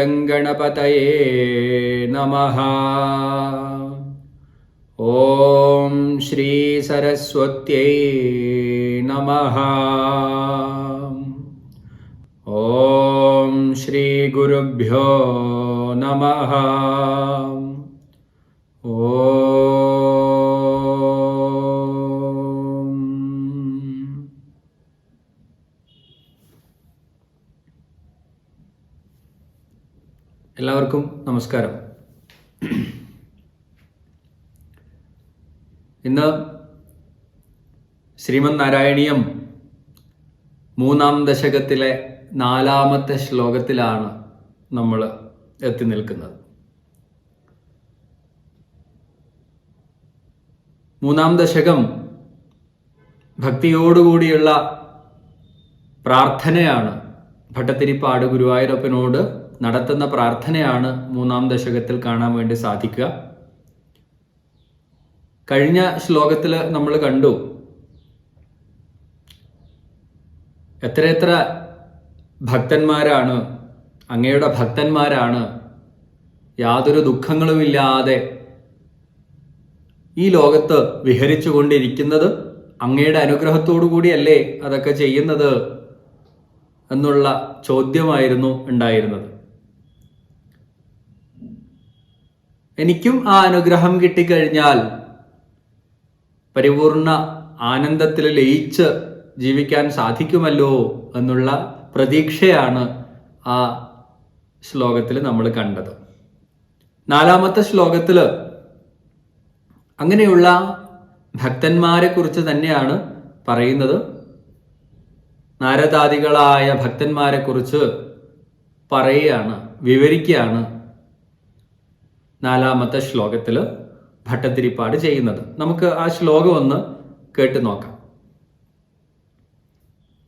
गङ्गणपतये नमः। ॐ श्रीसरस्वत्यै नमः। ॐ श्रीगुरुभ्यो नमः। ഓം എല്ലാവർക്കും നമസ്കാരം. ഇന്ന് ശ്രീമന് നാരായണീയം മൂന്നാം ദശകത്തിലെ നാലാമത്തെ ശ്ലോകത്തിലാണ് നമ്മൾ എത്തി നിൽക്കുന്നത്. മൂന്നാം ദശകം ഭക്തിയോടുകൂടിയുള്ള പ്രാർത്ഥനയാണ് ഭട്ടത്തിരിപ്പാട് ഗുരുവായൂരപ്പനോട് നടത്തുന്ന പ്രാർത്ഥനയാണ് മൂന്നാം ദശകത്തിൽ കാണാൻ വേണ്ടി സാധിക്കുക. കഴിഞ്ഞ ശ്ലോകത്തിൽ നമ്മൾ കണ്ടു. എത്രയെത്ര ഭക്തന്മാരാണ് അങ്ങയുടെ ഭക്തന്മാരാണ് യാതൊരു ദുഃഖങ്ങളുമില്ലാതെ ഈ ലോകത്ത് വിഹരിച്ചു കൊണ്ടിരിക്കുന്നത് അങ്ങയുടെ അനുഗ്രഹത്തോടു കൂടിയല്ലേ അതൊക്കെ ചെയ്യുന്നത് എന്നുള്ള ചോദ്യമായിരുന്നു ഉണ്ടായിരുന്നത്. എനിക്കും ആ അനുഗ്രഹം കിട്ടിക്കഴിഞ്ഞാൽ പരിപൂർണ ആനന്ദത്തിൽ ലയിച്ച് ജീവിക്കാൻ സാധിക്കുമല്ലോ എന്നുള്ള പ്രതീക്ഷയാണ് ആ ശ്ലോകത്തിൽ നമ്മൾ കണ്ടത്. നാലാമത്തെ ശ്ലോകത്തിൽ അങ്ങനെയുള്ള ഭക്തന്മാരെ കുറിച്ച് തന്നെയാണ് പറയുന്നത്. നാരദാദികളായ ഭക്തന്മാരെ കുറിച്ച് പറയുകയാണ് വിവരിക്കുകയാണ് നാലാമത്തെ ശ്ലോകത്തിൽ ഭട്ടത്തിരിപ്പാട് ചെയ്യുന്നത്. നമുക്ക് ആ ശ്ലോകം ഒന്ന് കേട്ടു നോക്കാം.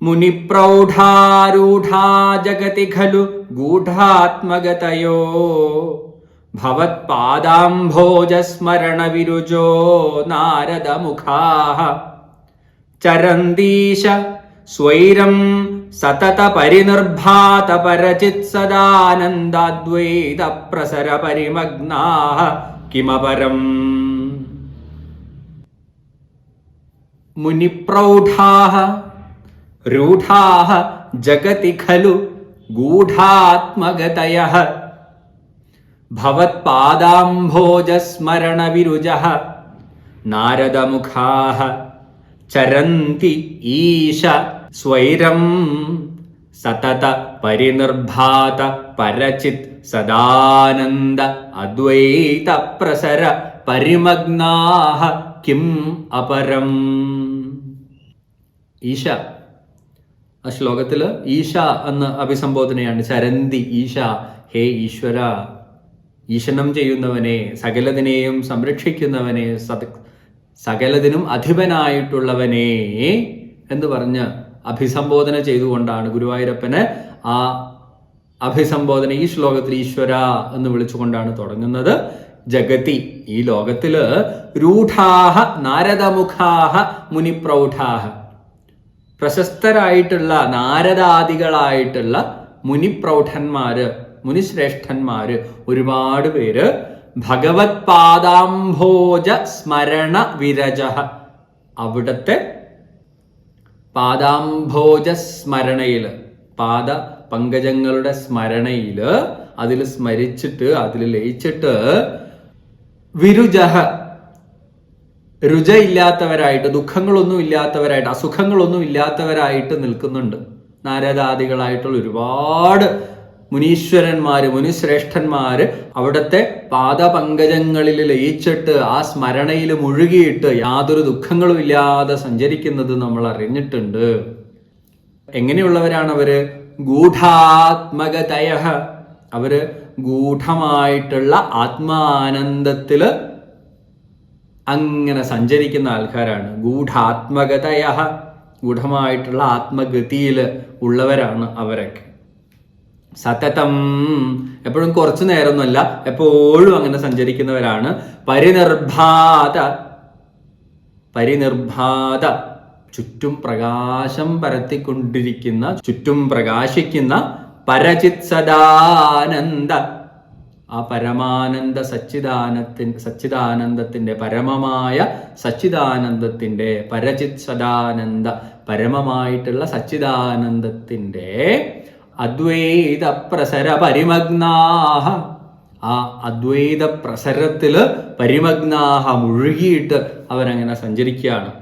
മുനിപ്രൗഢാരൂഢാ ജഗതി ഖലു ഗൂഢാത്മഗതയോ ഭവത്പാദാംഭോജസ്മരണവിരുജോ നാരദമുഖാः ചരന്തീശ സ്വൈരം സതത പരിനിർഭാത പരചിത് സദാനന്ദാദ്വൈത പ്രസര പരിമഗ്നാः കിമപരം. മുനിപ്രൗഢാः രൂഢാः ജഗതി ഖലു ഗൂഢാത്മഗതയः ഭവത്പാദാംഭോജസ്മരണവിരുജः നാരദമുഖാः ചരന്തി ഈശ സ്വൈരം സതത പരിനിർഭാത പരചിത് സദാനന്ദ അദ്വൈത പ്രസര പരിമഗ്നാഹ കിം അപരം. ഈശ. ആ ശ്ലോകത്തിൽ ഈശ എന്ന് അഭിസംബോധനയാണ്. ചരന്തി ഈശ ഹേ ഈശ്വര ഈശനം ചെയ്യുന്നവനെ സകലതിനെയും സംരക്ഷിക്കുന്നവനെ സകലതിനും അധിപനായിട്ടുള്ളവനെ എന്ന് പറഞ്ഞ് അഭിസംബോധന ചെയ്തുകൊണ്ടാണ് ഗുരുവായൂരപ്പന് ആ അഭിസംബോധന ഈ ശ്ലോകത്തിൽ ഈശ്വര എന്ന് വിളിച്ചുകൊണ്ടാണ് തുടങ്ങുന്നത്. ജഗതി ഈ ലോകത്തിൽ രൂഢാഹ നാരദമുഖാഹ മുനിപ്രൗഢാഹ. പ്രശസ്തരായിട്ടുള്ള നാരദാദികളായിട്ടുള്ള മുനിപ്രൗഢന്മാര് മുനിശ്രേഷ്ഠന്മാര് ഒരുപാട് പേര് ഭഗവത് പാദാംഭോജ സ്മരണ വിരജ അവിടത്തെ പാദാംഭോജ സ്മരണയിൽ പാദ പങ്കജങ്ങളുടെ സ്മരണയിൽ അതിൽ സ്മരിച്ചിട്ട് അതിൽ ലയിച്ചിട്ട് വിരുജഹ രുച ഇല്ലാത്തവരായിട്ട് ദുഃഖങ്ങളൊന്നും ഇല്ലാത്തവരായിട്ട് അസുഖങ്ങളൊന്നും ഇല്ലാത്തവരായിട്ട് നിൽക്കുന്നുണ്ട്. നാരദാദികളായിട്ടുള്ള ഒരുപാട് മുനീശ്വരന്മാര് മുനിശ്രേഷ്ഠന്മാര് അവിടുത്തെ പാദപങ്കജങ്ങളിൽ ലയിച്ചിട്ട് ആ സ്മരണയിൽ മുഴുകിയിട്ട് യാതൊരു ദുഃഖങ്ങളും ഇല്ലാതെ സഞ്ചരിക്കുന്നത് നമ്മൾ അറിഞ്ഞിട്ടുണ്ട്. എങ്ങനെയുള്ളവരാണ് അവർ? ഗൂഢാത്മകതയ അവർ ഗൂഢമായിട്ടുള്ള ആത്മാനന്ദത്തിൽ അങ്ങനെ സഞ്ചരിക്കുന്ന ആൾക്കാരാണ്. ഗൂഢാത്മകതയ ഗൂഢമായിട്ടുള്ള ആത്മഗതിയിൽ ഉള്ളവരാണ് അവരൊക്കെ. സതതം. എപ്പോഴും കുറച്ചു നേരമൊന്നുമല്ല എപ്പോഴും അങ്ങനെ സഞ്ചരിക്കുന്നവരാണ്. പരിനിർഭാത. പരിനിർഭാത. ചുറ്റും പ്രകാശം പരത്തിക്കൊണ്ടിരിക്കുന്ന ചുറ്റും പ്രകാശിക്കുന്ന പരചിത് സദാനന്ദ. ആ പരമാനന്ദ സച്ചിദാനത്തിൻ സച്ചിദാനന്ദത്തിന്റെ പരമമായ സച്ചിദാനന്ദത്തിന്റെ പരചിത് സദാനന്ദ. പരമമായിട്ടുള്ള സച്ചിദാനന്ദത്തിന്റെ അദ്വൈത പ്രസര പരിമഗ്നാഹ ആ അദ്വൈത പ്രസരത്തിൽ പരിമഗ്നാഹ മുഴുകിയിട്ട് അവരങ്ങനെ സഞ്ചരിക്കുകയാണ്.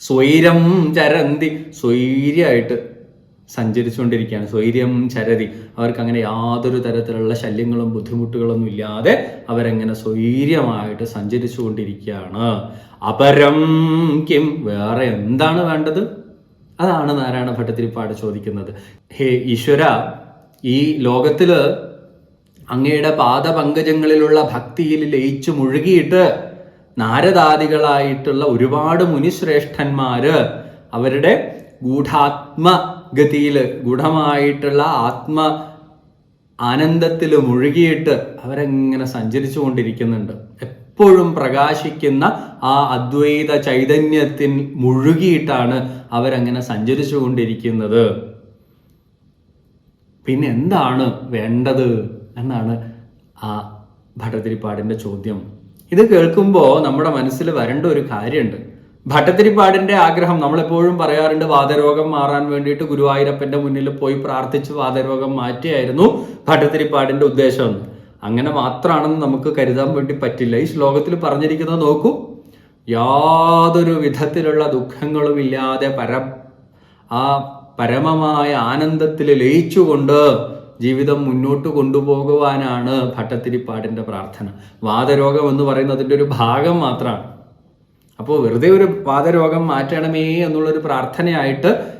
സ്വൈരം ചരന്തി സ്വൈര്യമായിട്ട് സഞ്ചരിച്ചുകൊണ്ടിരിക്കുകയാണ്. സ്വൈര്യം ചരതി. അവർക്ക് അങ്ങനെ യാതൊരു തരത്തിലുള്ള ശല്യങ്ങളും ബുദ്ധിമുട്ടുകളൊന്നും ഇല്ലാതെ അവരങ്ങനെ സ്വൈര്യമായിട്ട് സഞ്ചരിച്ചുകൊണ്ടിരിക്കുകയാണ്. അപരം കിം വേറെ എന്താണ് വേണ്ടത്? അതാണ് നാരായണ ഭട്ടതിരിപ്പാട് ചോദിക്കുന്നത്. ഹേ ഈശ്വര ഈ ലോകത്തിൽ അങ്ങയുടെ പാദപങ്കജങ്ങളിലുള്ള ഭക്തിയിൽ ലയിച്ചു മുഴുകിയിട്ട് നാരദാദികളായിട്ടുള്ള ഒരുപാട് മുനിശ്രേഷ്ഠന്മാര് അവരുടെ ഗൂഢാത്മഗതിയിൽ ഗൂഢമായിട്ടുള്ള ആത്മ ആനന്ദത്തിൽ മുഴുകിയിട്ട് അവരെങ്ങനെ സഞ്ചരിച്ചു കൊണ്ടിരിക്കുന്നുണ്ട് എപ്പോഴും പ്രകാശിക്കുന്ന ആ അദ്വൈത ചൈതന്യത്തിൽ മുഴുകിയിട്ടാണ് അവരങ്ങനെ സഞ്ചരിച്ചു കൊണ്ടിരിക്കുന്നത് പിന്നെ എന്താണ് വേണ്ടത് എന്നാണ് ആ ഭട്ടതിരിപ്പാടിന്റെ ചോദ്യം. ഇത് കേൾക്കുമ്പോൾ നമ്മുടെ മനസ്സിൽ വരേണ്ട ഒരു കാര്യമുണ്ട്. ഭട്ടതിരിപ്പാടിന്റെ ആഗ്രഹം നമ്മളെപ്പോഴും പറയാറുണ്ട് വാദരോഗം മാറാൻ വേണ്ടിയിട്ട് ഗുരുവായൂരപ്പന്റെ മുന്നിൽ പോയി പ്രാർത്ഥിച്ച് വാദരോഗം മാറ്റിയായിരുന്നു ഭട്ടതിരിപ്പാടിന്റെ ഉദ്ദേശം. അങ്ങനെ മാത്രമാണെന്ന് നമുക്ക് കരുതാൻ വേണ്ടി പറ്റില്ല. ഈ ശ്ലോകത്തിൽ പറഞ്ഞിരിക്കുന്നത് നോക്കൂ. യാതൊരു വിധത്തിലുള്ള ദുഃഖങ്ങളും ഇല്ലാതെ പര ആ പരമമായ ആനന്ദത്തിൽ ലയിച്ചുകൊണ്ട് ജീവിതം മുന്നോട്ട് കൊണ്ടുപോകുവാനാണ് ഭട്ടത്തിരിപ്പാടിന്റെ പ്രാർത്ഥന. വാദരോഗം എന്ന് പറയുന്നതിന്റെ ഒരു ഭാഗം മാത്രമാണ്. അപ്പോൾ വെറുതെ ഒരു വാദരോഗം മാറ്റണമേ എന്നുള്ളൊരു പ്രാർത്ഥനയായിട്ട്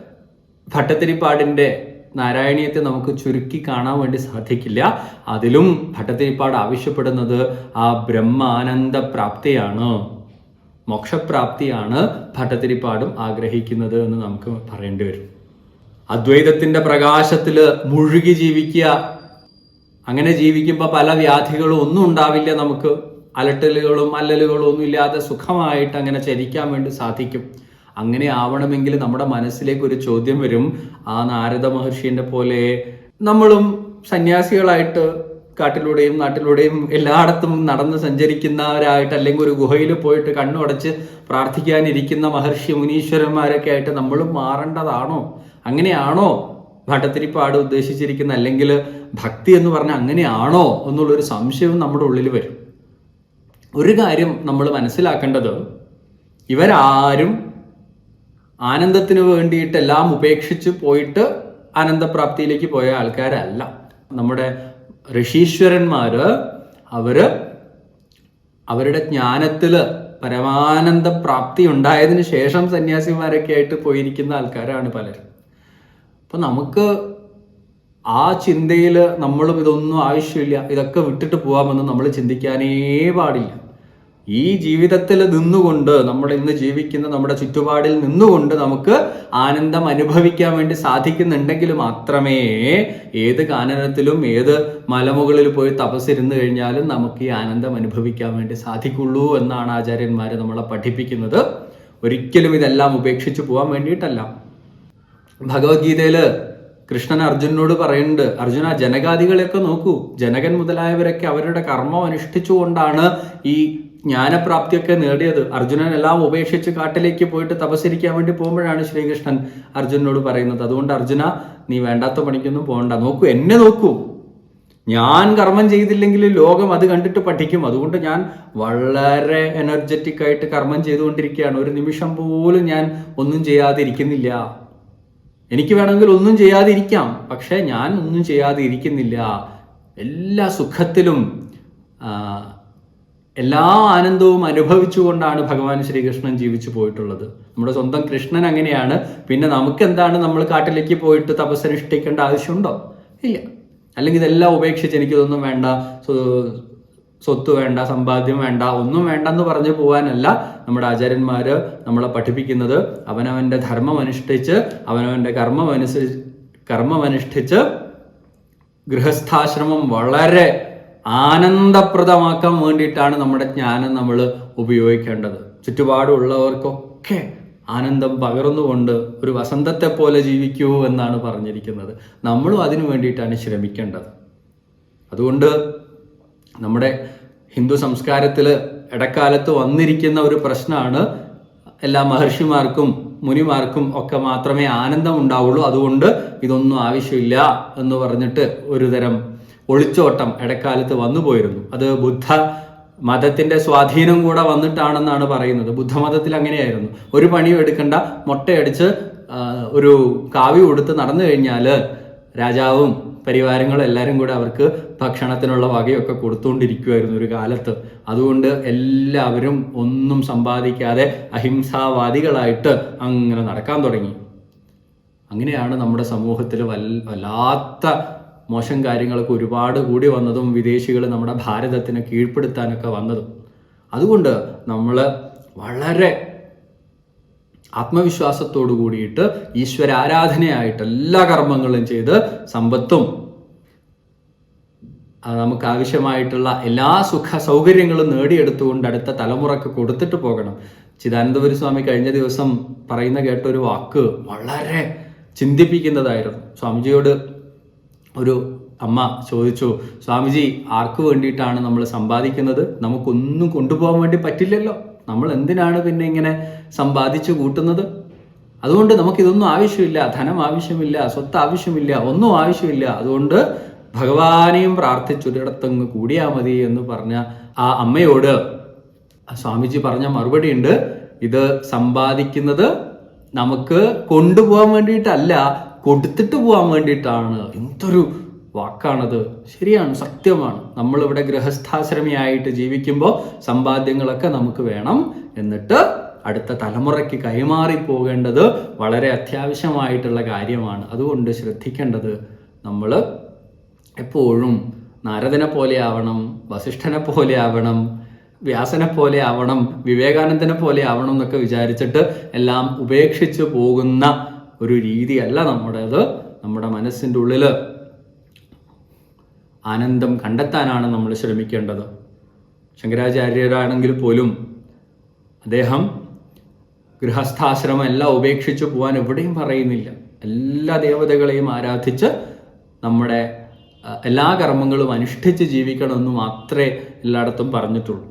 ഭട്ടത്തിരിപ്പാടിന്റെ നാരായണീയത്തെ നമുക്ക് ചുരുക്കി കാണാൻ വേണ്ടി സാധിക്കില്ല. അതിലും ഭട്ടത്തിരിപ്പാട് ആവശ്യപ്പെടുന്നത് ആ ബ്രഹ്മാനന്ദ പ്രാപ്തിയാണ്. മോക്ഷപ്രാപ്തിയാണ് ഭട്ടത്തിരിപ്പാടും ആഗ്രഹിക്കുന്നത് എന്ന് നമുക്ക് പറയേണ്ടി വരും. അദ്വൈതത്തിന്റെ പ്രകാശത്തിൽ മുഴുകി ജീവിക്കുക. അങ്ങനെ ജീവിക്കുമ്പോൾ പല വ്യാധികളും ഒന്നും ഉണ്ടാവില്ല നമുക്ക്. അലട്ടലുകളും അല്ലലുകളും ഒന്നും ഇല്ലാതെ സുഖമായിട്ട് അങ്ങനെ ചരിക്കാൻ വേണ്ടി സാധിക്കും. അങ്ങനെ ആവണമെങ്കിൽ നമ്മുടെ മനസ്സിലേക്ക് ഒരു ചോദ്യം വരും. ആ നാരദ മഹർഷിന്റെ പോലെ നമ്മളും സന്യാസികളായിട്ട് കാട്ടിലൂടെയും നാട്ടിലൂടെയും എല്ലായിടത്തും നടന്ന് സഞ്ചരിക്കുന്നവരായിട്ട് അല്ലെങ്കിൽ ഒരു ഗുഹയിൽ പോയിട്ട് കണ്ണുടച്ച് പ്രാർത്ഥിക്കാനിരിക്കുന്ന മഹർഷി മുനീശ്വരന്മാരൊക്കെ ആയിട്ട് നമ്മൾ മാറേണ്ടതാണോ? അങ്ങനെയാണോ ഭട്ടത്തിരിപ്പാട് ഉദ്ദേശിച്ചിരിക്കുന്ന അല്ലെങ്കിൽ ഭക്തി എന്ന് പറഞ്ഞാൽ അങ്ങനെയാണോ എന്നുള്ളൊരു സംശയവും നമ്മുടെ ഉള്ളിൽ വരും. ഒരു കാര്യം നമ്മൾ മനസ്സിലാക്കേണ്ടത് ഇവരാരും ആനന്ദത്തിന് വേണ്ടിയിട്ട് എല്ലാം ഉപേക്ഷിച്ച് പോയിട്ട് ആനന്ദപ്രാപ്തിയിലേക്ക് പോയ ആൾക്കാരല്ല. നമ്മുടെ ഋഷീശ്വരന്മാര് അവർ അവരുടെ ജ്ഞാനത്തിൽ പരമാനന്ദ പ്രാപ്തി ഉണ്ടായതിന് ശേഷം സന്യാസിമാരൊക്കെ ആയിട്ട് പോയിരിക്കുന്ന ആൾക്കാരാണ് പലരും. അപ്പൊ നമുക്ക് ആ ചിന്തയിൽ നമ്മളും ഇതൊന്നും ആവശ്യമില്ല. ഇതൊക്കെ വിട്ടിട്ട് പോവാമെന്ന് നമ്മൾ ചിന്തിക്കാനേ പാടില്ല. ഈ ജീവിതത്തിൽ നിന്നുകൊണ്ട് നമ്മൾ ഇന്ന് ജീവിക്കുന്ന നമ്മുടെ ചുറ്റുപാടിൽ നിന്നുകൊണ്ട് നമുക്ക് ആനന്ദം അനുഭവിക്കാൻ വേണ്ടി സാധിക്കുന്നുണ്ടെങ്കിൽ മാത്രമേ ഏത് കാനനത്തിലും ഏത് മലമുകളിൽ പോയി തപസ്സിരുന്നു കഴിഞ്ഞാലും നമുക്ക് ഈ ആനന്ദം അനുഭവിക്കാൻ വേണ്ടി സാധിക്കുള്ളൂ എന്നാണ് ആചാര്യന്മാർ നമ്മളെ പഠിപ്പിക്കുന്നത്. ഒരിക്കലും ഇതെല്ലാം ഉപേക്ഷിച്ച് പോകാൻ വേണ്ടിയിട്ടല്ല. ഭഗവത്ഗീതയിൽ കൃഷ്ണൻ അർജുനോട് പറയുന്നുണ്ട് അർജുന ജനകാദികളെയൊക്കെ നോക്കൂ. ജനകൻ മുതലായവരൊക്കെ അവരുടെ കർമ്മം അനുഷ്ഠിച്ചുകൊണ്ടാണ് ഈ ജ്ഞാനപ്രാപ്തിയൊക്കെ നേടിയത്. അർജുനൻ എല്ലാം ഉപേക്ഷിച്ച് കാട്ടിലേക്ക് പോയിട്ട് തപസരിക്കാൻ വേണ്ടി പോകുമ്പോഴാണ് ശ്രീകൃഷ്ണൻ അർജുനോട് പറയുന്നത്. അതുകൊണ്ട് അർജുന നീ വേണ്ടാത്ത പണിക്കൊന്നും പോകണ്ട. നോക്കൂ എന്നെ നോക്കൂ. ഞാൻ കർമ്മം ചെയ്തില്ലെങ്കിൽ ലോകം അത് കണ്ടിട്ട് പഠിക്കും. അതുകൊണ്ട് ഞാൻ വളരെ എനർജറ്റിക് ആയിട്ട് കർമ്മം ചെയ്തുകൊണ്ടിരിക്കുകയാണ്. ഒരു നിമിഷം പോലും ഞാൻ ഒന്നും ചെയ്യാതിരിക്കുന്നില്ല. എനിക്ക് വേണമെങ്കിൽ ഒന്നും ചെയ്യാതിരിക്കാം. പക്ഷേ ഞാൻ ഒന്നും ചെയ്യാതിരിക്കുന്നില്ല. എല്ലാ സുഖത്തിലും എല്ലാ ആനന്ദവും അനുഭവിച്ചുകൊണ്ടാണ് ഭഗവാൻ ശ്രീകൃഷ്ണൻ ജീവിച്ചു പോയിട്ടുള്ളത്. നമ്മുടെ സ്വന്തം കൃഷ്ണൻ അങ്ങനെയാണ്. പിന്നെ നമുക്ക് എന്താണ് നമ്മൾ കാട്ടിലേക്ക് പോയിട്ട് തപസ്സനുഷ്ഠിക്കേണ്ട ആവശ്യമുണ്ടോ? ഇല്ല. അല്ലെങ്കിൽ ഇതെല്ലാം ഉപേക്ഷിച്ച് എനിക്കിതൊന്നും വേണ്ട. സ്വ- സ്വത്ത് വേണ്ട സമ്പാദ്യം വേണ്ട ഒന്നും വേണ്ടെന്ന് പറഞ്ഞു പോകാനല്ല നമ്മുടെ ആചാര്യന്മാര് നമ്മളെ പഠിപ്പിക്കുന്നത്. അവനവന്റെ ധർമ്മം അനുഷ്ഠിച്ച് അവനവന്റെ കർമ്മം അനുസരിച്ച് കർമ്മമനുഷ്ഠിച്ച് ഗൃഹസ്ഥാശ്രമം വളരെ ആനന്ദപ്രദമാക്കാൻ വേണ്ടിയിട്ടാണ് നമ്മുടെ ജ്ഞാനം നമ്മൾ ഉപയോഗിക്കേണ്ടത്. ചുറ്റുപാടുള്ളവർക്കൊക്കെ ആനന്ദം പകർന്നുകൊണ്ട് ഒരു വസന്തത്തെ പോലെ ജീവിക്കൂ എന്നാണ് പറഞ്ഞിരിക്കുന്നത്. നമ്മളും അതിനു വേണ്ടിയിട്ടാണ് ശ്രമിക്കേണ്ടത്. അതുകൊണ്ട് നമ്മുടെ ഹിന്ദു സംസ്കാരത്തിൽ ഇടക്കാലത്ത് വന്നിരിക്കുന്ന ഒരു പ്രശ്നമാണ് എല്ലാ മഹർഷിമാർക്കും മുനിമാർക്കും ഒക്കെ മാത്രമേ ആനന്ദം ഉണ്ടാവുള്ളൂ. അതുകൊണ്ട് ഇതൊന്നും ആവശ്യമില്ല എന്ന് പറഞ്ഞിട്ട് ഒരു തരം ഒളിച്ചോട്ടം ഇടക്കാലത്ത് വന്നു പോയിരുന്നു. അത് ബുദ്ധ മതത്തിന്റെ സ്വാധീനം കൂടെ വന്നിട്ടാണെന്നാണ് പറയുന്നത്. ബുദ്ധമതത്തിൽ അങ്ങനെയായിരുന്നു. ഒരു പണിയും എടുക്കണ്ട. മുട്ടയടിച്ച് ഒരു കാവ്യം കൊടുത്ത് നടന്നു കഴിഞ്ഞാൽ രാജാവും പരിവാരങ്ങളും എല്ലാവരും കൂടെ അവർക്ക് ഭക്ഷണത്തിനുള്ള വകയൊക്കെ കൊടുത്തുകൊണ്ടിരിക്കുമായിരുന്നു ഒരു കാലത്ത്. അതുകൊണ്ട് എല്ലാവരും ഒന്നും സമ്പാദിക്കാതെ അഹിംസാവാദികളായിട്ട് അങ്ങനെ നടക്കാൻ തുടങ്ങി. അങ്ങനെയാണ് നമ്മുടെ സമൂഹത്തിൽ വൽ വല്ലാത്ത മോശം കാര്യങ്ങളൊക്കെ ഒരുപാട് കൂടി വന്നതും വിദേശികൾ നമ്മുടെ ഭാരതത്തിനെ കീഴ്പ്പെടുത്താനൊക്കെ വന്നതും. അതുകൊണ്ട് നമ്മൾ വളരെ ആത്മവിശ്വാസത്തോടു കൂടിയിട്ട് ഈശ്വരാരാധനയായിട്ട് എല്ലാ കർമ്മങ്ങളും ചെയ്ത് സമ്പത്തും നമുക്ക് ആവശ്യമായിട്ടുള്ള എല്ലാ സുഖ സൗകര്യങ്ങളും നേടിയെടുത്തുകൊണ്ട് അടുത്ത തലമുറയ്ക്ക് കൊടുത്തിട്ട് പോകണം. ചിദാനന്ദപുരി സ്വാമി കഴിഞ്ഞ ദിവസം പറയുന്ന കേട്ട ഒരു വാക്ക് വളരെ ചിന്തിപ്പിക്കുന്നതായിരുന്നു. സ്വാമിജിയോട് ഒരു അമ്മ ചോദിച്ചു സ്വാമിജി ആർക്ക് വേണ്ടിയിട്ടാണ് നമ്മൾ സമ്പാദിക്കുന്നത്? നമുക്കൊന്നും കൊണ്ടുപോകാൻ വേണ്ടി പറ്റില്ലല്ലോ. നമ്മൾ എന്തിനാണ് പിന്നെ ഇങ്ങനെ സമ്പാദിച്ചു കൂട്ടുന്നത്? അതുകൊണ്ട് നമുക്കിതൊന്നും ആവശ്യമില്ല ധനം ആവശ്യമില്ല സ്വത്ത് ആവശ്യമില്ല ഒന്നും ആവശ്യമില്ല. അതുകൊണ്ട് ഭഗവാനെയും പ്രാർത്ഥിച്ചൊരിടത്തങ്ങ് കൂടിയാ മതി എന്ന് പറഞ്ഞ ആ അമ്മയോട് സ്വാമിജി പറഞ്ഞ മറുപടി ഉണ്ട്. ഇത് സമ്പാദിക്കുന്നത് നമുക്ക് കൊണ്ടുപോകാൻ വേണ്ടിയിട്ടല്ല കൊടുത്തിട്ട് പോകാൻ വേണ്ടിയിട്ടാണ്. എന്തൊരു വാക്കാണത്. ശരിയാണ് സത്യമാണ്. നമ്മളിവിടെ ഗൃഹസ്ഥാശ്രമിയായിട്ട് ജീവിക്കുമ്പോൾ സമ്പാദ്യങ്ങളൊക്കെ നമുക്ക് വേണം എന്നിട്ട് അടുത്ത തലമുറയ്ക്ക് കൈമാറി പോകേണ്ടത് വളരെ അത്യാവശ്യമായിട്ടുള്ള കാര്യമാണ്. അതുകൊണ്ട് ശ്രദ്ധിക്കേണ്ടത് നമ്മൾ എപ്പോഴും നാരദനെ പോലെ ആവണം വസിഷ്ഠനെ പോലെ ആവണം വ്യാസനെ പോലെ ആവണം വിവേകാനന്ദനെ പോലെ ആവണം എന്നൊക്കെ വിചാരിച്ചിട്ട് എല്ലാം ഉപേക്ഷിച്ച് പോകുന്ന ഒരു രീതിയല്ല നമ്മുടേത്. നമ്മുടെ മനസ്സിന്റെ ഉള്ളിൽ ആനന്ദം കണ്ടെത്താനാണ് നമ്മൾ ശ്രമിക്കേണ്ടത്. ശങ്കരാചാര്യരാണെങ്കിൽ പോലും അദ്ദേഹം ഗൃഹസ്ഥാശ്രമം എല്ലാം ഉപേക്ഷിച്ച് പോകാൻ എവിടെയും പറയുന്നില്ല. എല്ലാ ദേവതകളെയും ആരാധിച്ച് നമ്മുടെ എല്ലാ കർമ്മങ്ങളും അനുഷ്ഠിച്ച് ജീവിക്കണമെന്ന് മാത്രമേ എല്ലായിടത്തും പറഞ്ഞിട്ടുള്ളൂ.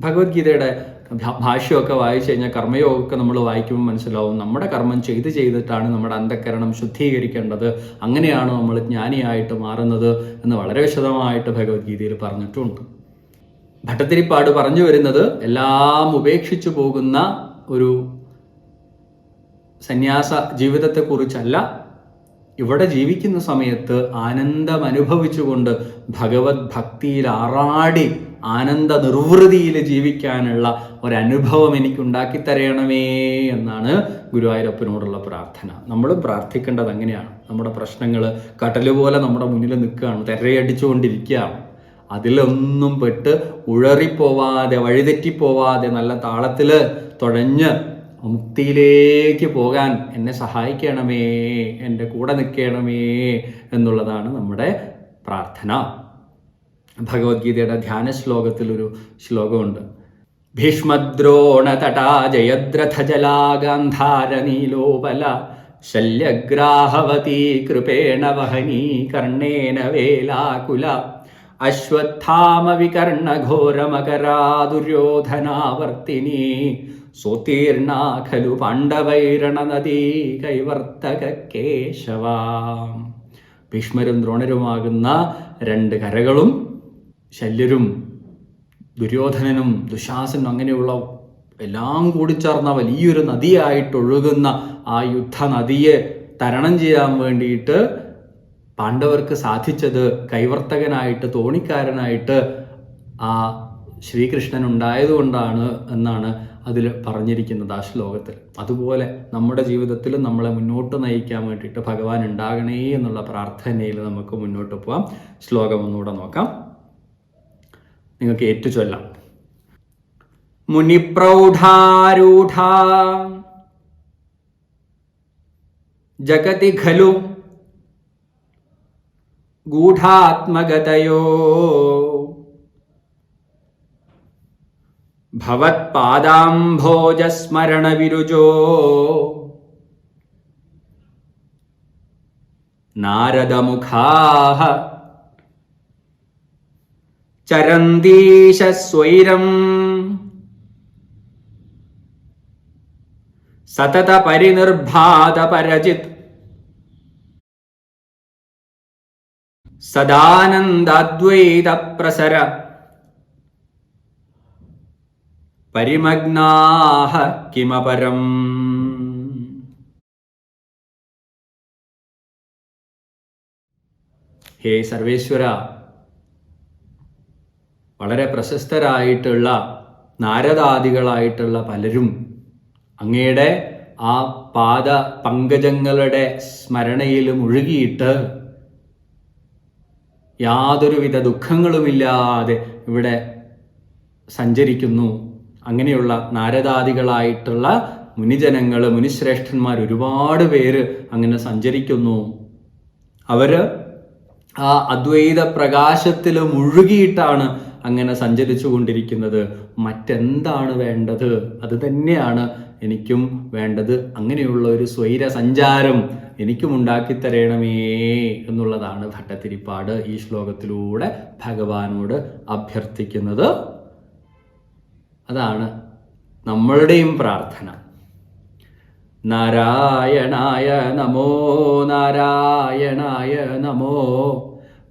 ഭഗവത്ഗീതയുടെ ഭാഷ്യമൊക്കെ വായിച്ചു കഴിഞ്ഞാൽ കർമ്മയോഗമൊക്കെ നമ്മൾ വായിക്കുമ്പോൾ മനസ്സിലാവും നമ്മുടെ കർമ്മം ചെയ്ത് ചെയ്തിട്ടാണ് നമ്മുടെ അന്ധക്കരണം ശുദ്ധീകരിക്കേണ്ടത്. അങ്ങനെയാണ് നമ്മൾ ജ്ഞാനിയായിട്ട് മാറുന്നത് എന്ന് വളരെ വിശദമായിട്ട് ഭഗവത്ഗീതയിൽ പറഞ്ഞിട്ടുണ്ട്. ഭട്ടത്തിരിപ്പാട് പറഞ്ഞു വരുന്നത് എല്ലാം ഉപേക്ഷിച്ചു പോകുന്ന ഒരു സന്യാസ ജീവിതത്തെക്കുറിച്ചല്ല. ഇവിടെ ജീവിക്കുന്ന സമയത്ത് ആനന്ദം അനുഭവിച്ചുകൊണ്ട് ഭഗവത് ഭക്തിയിൽ ആറാടി ആനന്ദ നിർവൃതിയിൽ ജീവിക്കാനുള്ള ഒരനുഭവം എനിക്ക് ഉണ്ടാക്കി തരണമേ എന്നാണ് ഗുരുവായൂരപ്പനോടുള്ള പ്രാർത്ഥന. നമ്മൾ പ്രാർത്ഥിക്കേണ്ടത് അങ്ങനെയാണ്. നമ്മുടെ പ്രശ്നങ്ങൾ കടൽ പോലെ നമ്മുടെ മുന്നിൽ നിൽക്കുകയാണ് തിരയടിച്ചുകൊണ്ടിരിക്കുകയാണ്. അതിലൊന്നും പെട്ട് ഉഴറിപ്പോവാതെ വഴിതെറ്റിപ്പോവാതെ നല്ല താളത്തിൽ തുഴഞ്ഞ് മുക്തിയിലേക്ക് പോകാൻ എന്നെ സഹായിക്കണമേ എന്റെ കൂടെ നിൽക്കണമേ എന്നുള്ളതാണ് നമ്മുടെ പ്രാർത്ഥന. ഭഗവത്ഗീതയുടെ ധ്യാന ശ്ലോകത്തിൽ ഒരു ശ്ലോകമുണ്ട്. ഭീഷ്മദ്രോണതടാ ജയദ്രഥ ജലാഗന്ധാര നീലോപല ശല്യഗ്രാഹവതി കൃപേണ വഹനീ കർണേന വേലാകുല അശ്വത്ഥാമ വികർണ ഘോരമകരാ ദുര്യോധനാവർത്തിനി സുതീർണ ഖലു പാണ്ഡവൈരണ നദീ കൈവർത്തക കേശവ ഭീഷ്മരും ദ്രോണരുമാകുന്ന രണ്ട് കരകളും ശല്യരും ദുര്യോധനനും ദുശാസനും അങ്ങനെയുള്ള എല്ലാം കൂടി ചേർന്ന വലിയൊരു നദിയായിട്ടൊഴുകുന്ന ആ യുദ്ധ നദിയെ തരണം ചെയ്യാൻ വേണ്ടിയിട്ട് പാണ്ഡവർക്ക് സാധിച്ചത് കൈവർത്തകനായിട്ട് തോണിക്കാരനായിട്ട് ആ ശ്രീകൃഷ്ണൻ ഉണ്ടായതുകൊണ്ടാണ് എന്നാണ് അതിൽ പറഞ്ഞിരിക്കുന്നത് ആ ശ്ലോകത്തിൽ. അതുപോലെ നമ്മുടെ ജീവിതത്തിൽ നമ്മളെ മുന്നോട്ട് നയിക്കാൻ വേണ്ടിയിട്ട് ഭഗവാൻ ഉണ്ടാകണേ എന്നുള്ള പ്രാർത്ഥനയിൽ നമുക്ക് മുന്നോട്ട് പോവാം. ശ്ലോകം ഒന്നുകൂടെ നോക്കാം. നിങ്ങൾക്ക് ഏറ്റുചൊല്ലാം. മുനിപ്രൗഢാരൂഢ. ജഗതി ഖലു. ഗൂഢാത്മഗതയോ ഭവത്പാദാംഭോജസ്മരണവിരുജോ നാരദമുഖാः ചരന്തീശസ്വൈരം സതത പരിനിർഭാത പരജിത്. സദാനന്ദാദ്വൈത പ്രസര. പരിമഗ്നാഹ കിമപരം. ഹേ സർവേശ്വര. വളരെ പ്രശസ്തരായിട്ടുള്ള നാരദാദികളായിട്ടുള്ള പലരും അങ്ങയുടെ ആ പാദ പങ്കജങ്ങളുടെ സ്മരണയിൽ മുഴുകിയിട്ട് യാതൊരുവിധ ദുഃഖങ്ങളുമില്ലാതെ ഇവിടെ സഞ്ചരിക്കുന്നു. അങ്ങനെയുള്ള നാരദാദികളായിട്ടുള്ള മുനിജനങ്ങൾ മുനിശ്രേഷ്ഠന്മാർ ഒരുപാട് പേര് അങ്ങനെ സഞ്ചരിക്കുന്നു. അവർ ആ അദ്വൈത പ്രകാശത്തിൽ മുഴുകിയിട്ടാണ് അങ്ങനെ സഞ്ചരിച്ചു കൊണ്ടിരിക്കുന്നത് മറ്റെന്താണ് വേണ്ടത്? അത് തന്നെയാണ് എനിക്കും വേണ്ടത്. അങ്ങനെയുള്ള ഒരു സ്വൈര സഞ്ചാരം എനിക്കും ഉണ്ടാക്കി തരണമേ എന്നുള്ളതാണ് ഭട്ടത്തിരിപ്പാട് ഈ ശ്ലോകത്തിലൂടെ ഭഗവാനോട് അഭ്യർത്ഥിക്കുന്നത്. അതാണ് നമ്മളുടെയും പ്രാർത്ഥന. നാരായണായ നമോ നാരായണായ നമോ.